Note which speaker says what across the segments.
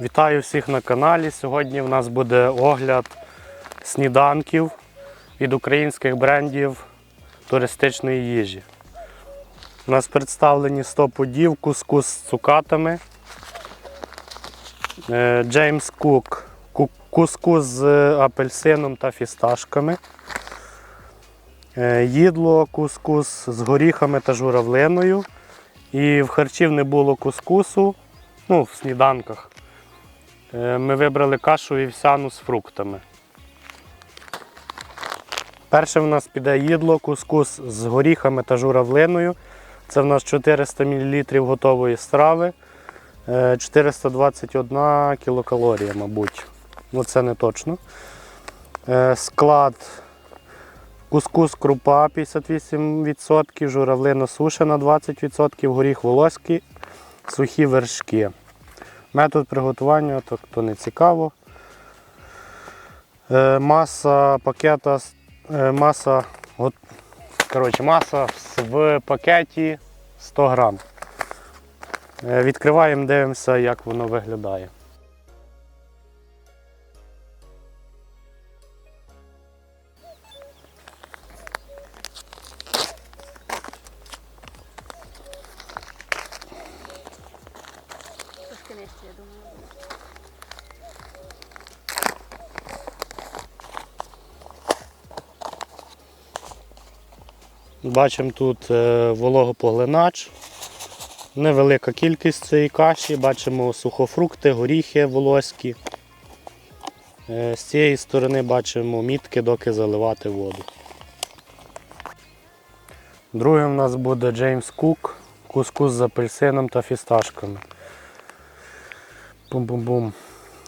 Speaker 1: Вітаю всіх на каналі. Сьогодні в нас буде огляд сніданків від українських брендів туристичної їжі. У нас представлені 100 подів, кускус з цукатами, е, Джеймс Кук, ку- кускус з апельсином та фісташками, е, їдло, кускус з горіхами та журавлиною. І в харчів не було кускусу, ну, в сніданках. Е, Ми вибрали кашу вівсяну з фруктами. Перше в нас піде їдло, кускус з горіхами та журавлиною. Це в нас 400 мл готової страви, е, 421 кілокалорія, мабуть. Ну це не точно. Е, Склад кускус крупа 58%, журавлина сушена 20%, горіх волоський, сухі вершки. Метод приготування, то хто не цікаво. Е, Маса пакета, е, маса, от, коротше, маса в пакеті 100 грам. Е, Відкриваємо, дивимося, як воно виглядає. Бачимо тут е, вологопоглинач, невелика кількість цієї каші, бачимо сухофрукти, горіхи волоські. Е, З цієї сторони бачимо мітки, доки заливати воду. Другим у нас буде Джеймс Кук, кускус з апельсином та фісташками. Бум-бум-бум.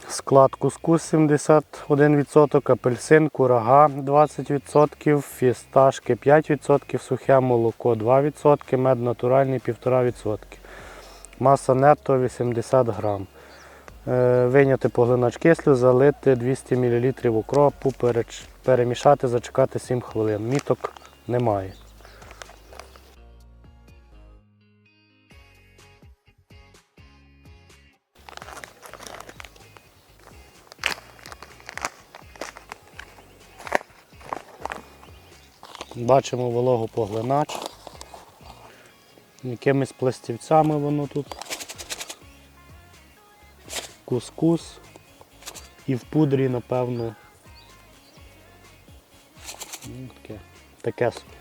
Speaker 1: Склад кускус 71%, апельсин, курага 20%, фісташки 5%, сухе молоко 2%, мед натуральний 1,5%. Маса нетто 80 грам. Е, Вийняти поглинач кислю, залити 200 мл переч- перемішати, зачекати 7 хвилин. Міток немає. Бачимо вологопоглинач. Якимись пластівцями воно тут. Кускус. І в пудрі, напевно. Ну, Таке, таке собі.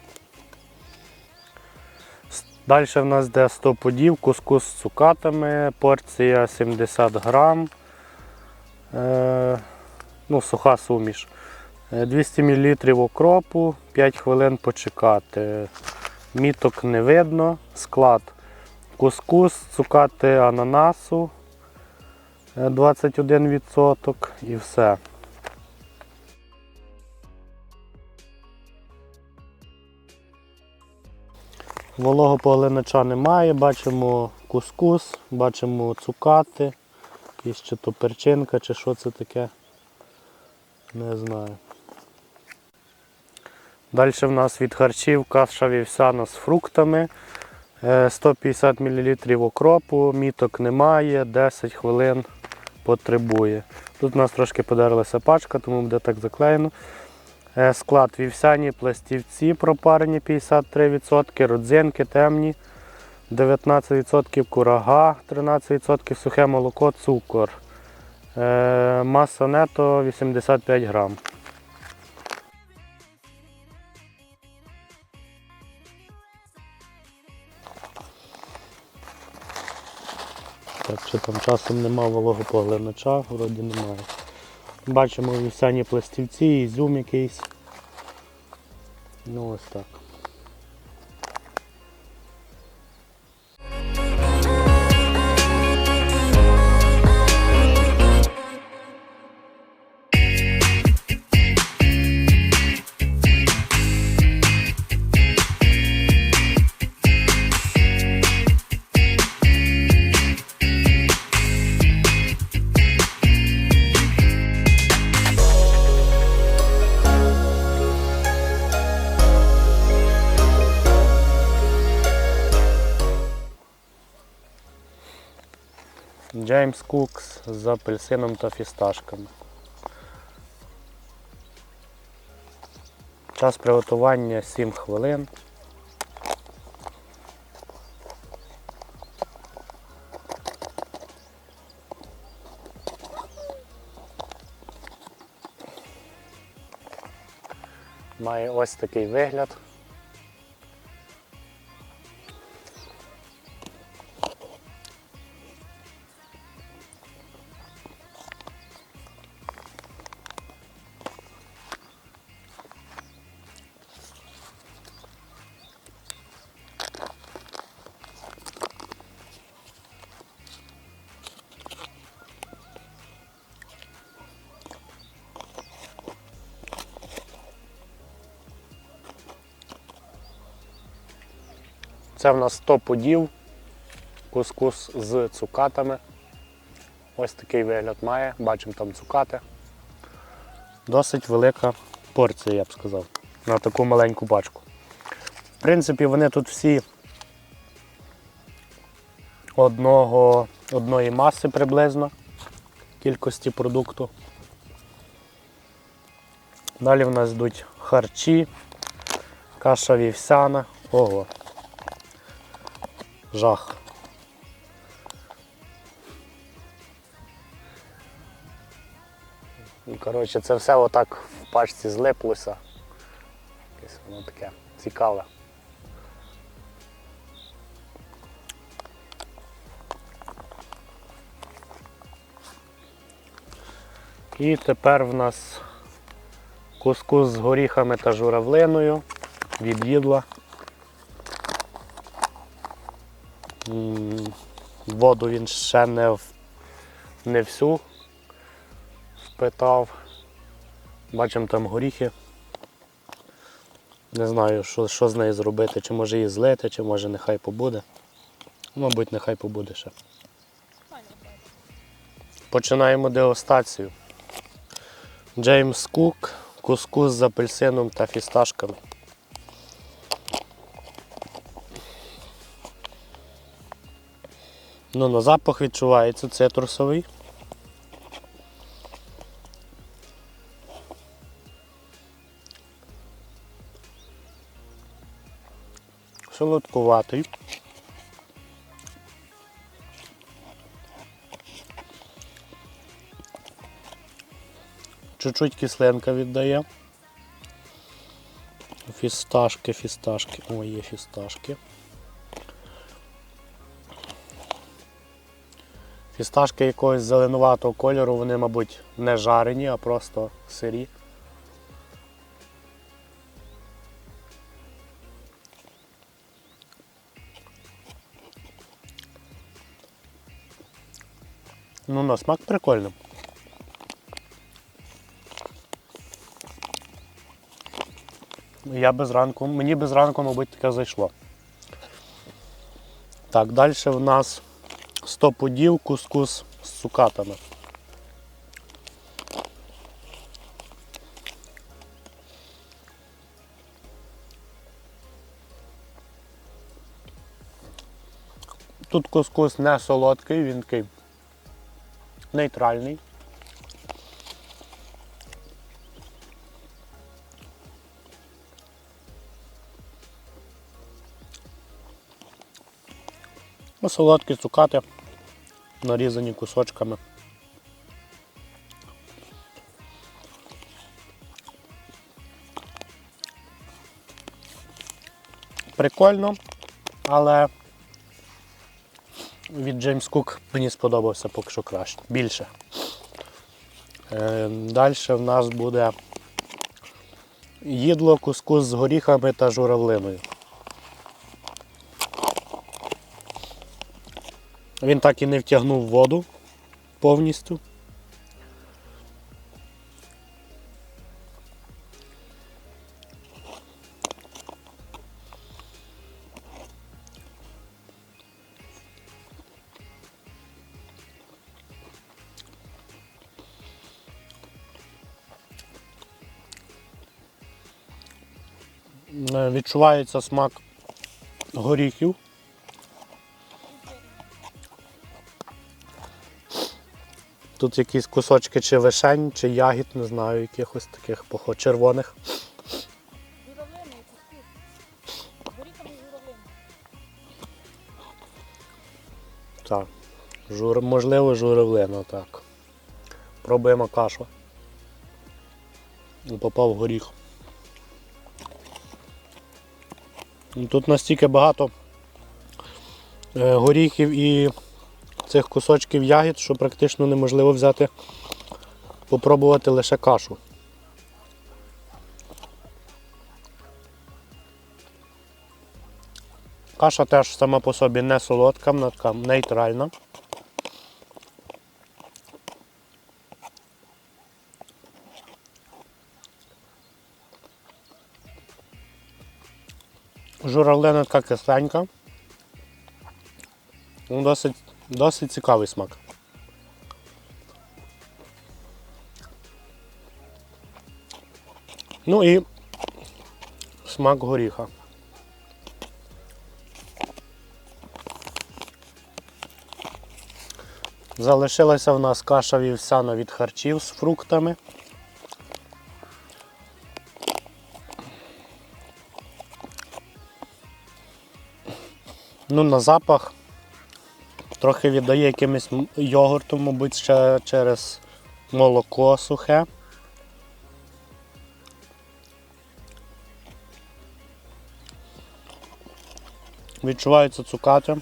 Speaker 1: Далі в нас йде 100 подів, кускус з цукатами, порція 70 грам. Е, ну, суха суміш. Е, 200 мл окропу, 5 хвилин почекати. Міток не видно. Склад кускус, цукати ананасу е, 21% і все. Вологопоглинача немає, бачимо кускус, бачимо цукати, якісь чи то перчинка, чи що це таке. Не знаю. Далі в нас від харчів каша вівсяна з фруктами. Е, 150 мл окропу, міток немає, 10 хвилин потребує. Тут у нас трошки подерлася пачка, тому буде так заклеєно. Е, Склад вівсяні пластівці пропарені 53%, родзинки темні, 19% курага, 13% сухе молоко, цукор. Е, Маса нето 85 грам. Що там часом нема вологопоглинача, вроді немає. Бачимо вівсяні пластівці, ізюм якийсь. Ну ось так. Джеймс Кукс з апельсином та фісташками. Час приготування 7 хвилин. Має ось такий вигляд. Це в нас 100 подів, кускус з цукатами. Ось такий вигляд має, бачимо там цукати. Досить велика порція, я б сказав, на таку маленьку пачку. В принципі, вони тут всі одного, одної маси приблизно кількості продукту. Далі в нас йдуть харчі, каша вівсяна. Ого, жах. Ну, Коротше, це все отак в пачці злиплося. Якесь воно таке цікаве. І тепер в нас кускус з горіхами та журавлиною від їдла. Воду він ще не, не всю впитав. Бачимо там горіхи. Не знаю, що, що з нею зробити, чи може її злити, чи може нехай побуде. Мабуть, нехай побуде ще. Починаємо дегустацію. Джеймс Кук, кускус з апельсином та фісташками. Ну, на запах відчувається цитрусовий. Солодкуватий. Чуть-чуть кислинка віддає. Фісташки, фісташки. О, є фісташки. Фісташки якогось зеленуватого кольору, вони, мабуть, не жарені, а просто сирі. Ну, на смак прикольний. Я без ранку, мені без ранку, мабуть, таке зайшло. Так, далі в нас 100 подів, кускус з цукатами. Тут кускус не солодкий, він такий нейтральний. Солодкі цукати, нарізані кусочками. Прикольно, але від Джеймс Кук мені сподобався поки що краще, більше. Е, Далі в нас буде їдло, кускус з горіхами та журавлиною. Він так і не втягнув воду повністю. Е, Відчувається смак горіхів. Тут якісь кусочки чи вишень, чи ягід, не знаю, якихось таких похо червоних. Так. Жур... Можливо, журавлина, так. Пробуємо кашу. Попав горіх. Тут настільки багато е, горіхів і цих кусочків ягід, що практично неможливо взяти, попробувати лише кашу. Каша теж сама по собі не солодка, вона така нейтральна. Журавлина така кисленька. Досить, досить цікавий смак. Ну і смак горіха. Залишилася в нас каша вівсяна від харчів з фруктами. Ну, на запах трохи віддає якимось йогуртом, мабуть, ще через молоко сухе. Відчувається цукати.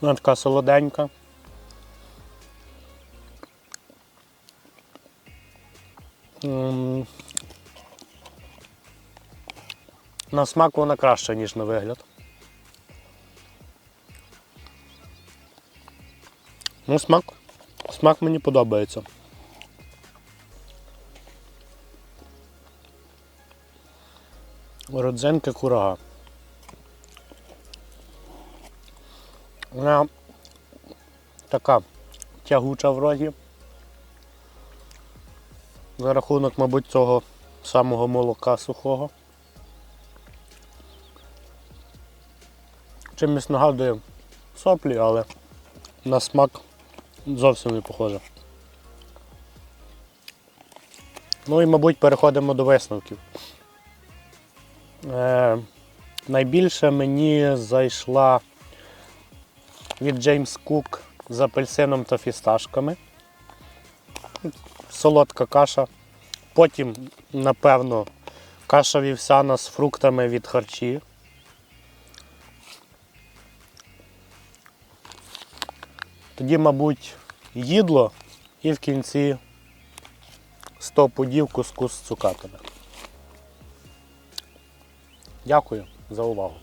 Speaker 1: Вона така солоденька. На смак вона краща, ніж на вигляд. Ну, смак. Смак мені подобається. Родзинки курага. Вона така тягуча в роті. За рахунок, мабуть, цього самого молока сухого. Чимось нагадує соплі, але на смак зовсім не похоже. Ну і, мабуть, переходимо до висновків. Е, найбільше мені зайшла від James Cook з апельсином та фісташками. Солодка каша. Потім, напевно, каша вівсяна з фруктами від харчі. Тоді, мабуть, їдло і в кінці 100 пудів кускус з цукатами. Дякую за увагу.